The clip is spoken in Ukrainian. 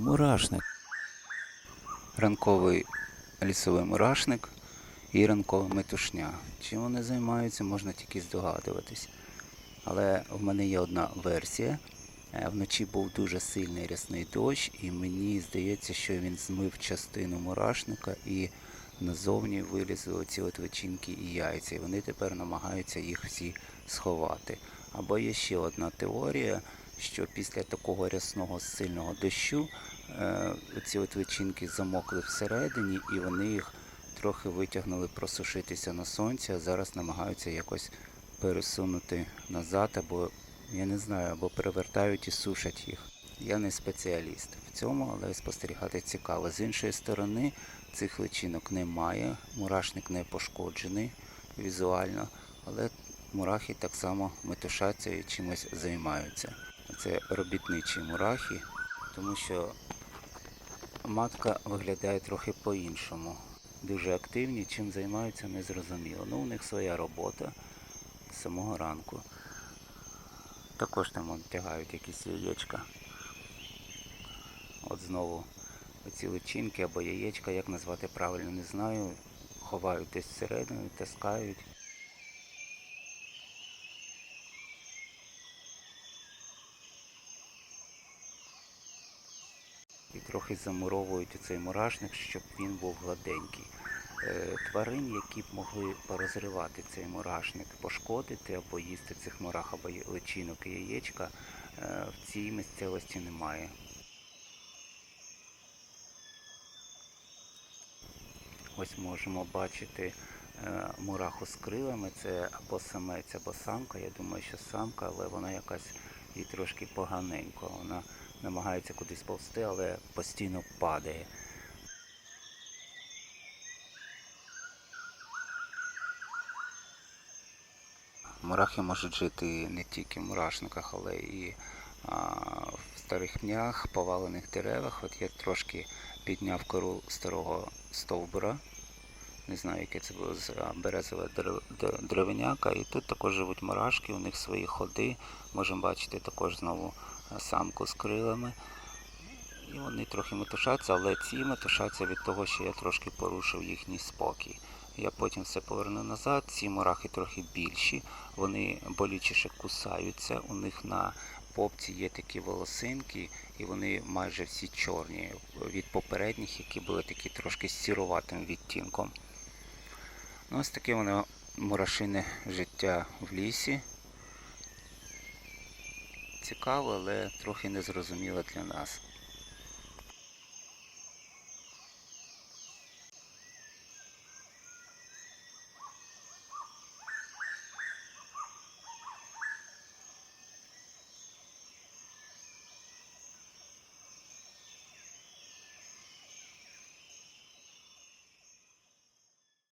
Мурашник. Ранковий лісовий мурашник і ранкова метушня. Чим вони займаються, можна тільки здогадуватись. Але в мене є одна версія. Е, Вночі був дуже сильний рясний дощ, і мені здається, що він змив частину мурашника і назовні вилізли оці от личинки і яйця. І вони тепер намагаються їх всі сховати. Або є ще одна теорія, що після такого рясного сильного дощу е, ці от личинки замокли всередині, і вони їх трохи витягнули просушитися на сонці, а зараз намагаються якось пересунути назад, або я не знаю, або перевертають і сушать їх. Я не спеціаліст в цьому, але спостерігати цікаво. З іншої сторони, цих личинок немає, мурашник не пошкоджений візуально, але мурахи так само метушаться і чимось займаються. Це робітничі мурахи, тому що матка виглядає трохи по-іншому. Дуже активні, чим займаються, не зрозуміло. Ну, у них своя робота з самого ранку. Також там вон, тягають якісь яєчка. От знову оці личинки або яєчка, як назвати правильно, не знаю. Ховають десь всередину, таскають. Трохи замуровують цей мурашник, щоб він був гладенький. Е, Тварин, які б могли порозривати цей мурашник, пошкодити або їсти цих мурах, або личинок і яєчка, е, в цій місцевості немає. Ось можемо бачити е, мураху з крилами. Це або самець, або самка. Я думаю, що самка, але вона якась і трошки поганенько. Вона намагається кудись повсти, але постійно падає. Мурахи можуть жити не тільки в мурашниках, але і а, в старих пнях, повалених деревах. От я трошки підняв кору старого стовбура. Не знаю, яке це було березове дерев- І тут також живуть мурашки, у них свої ходи. Можемо бачити також знову самку з крилами. І вони трохи метушаться, але ці метушаться від того, що я трошки порушив їхній спокій. Я потім все поверну назад. Ці мурахи трохи більші, вони болючіше кусаються. У них на попці є такі волосинки, і вони майже всі чорні від попередніх, які були такі трошки з сіруватим відтінком. Ну, ось таке воно мурашине життя в лісі. Цікаво, але трохи незрозуміло для нас.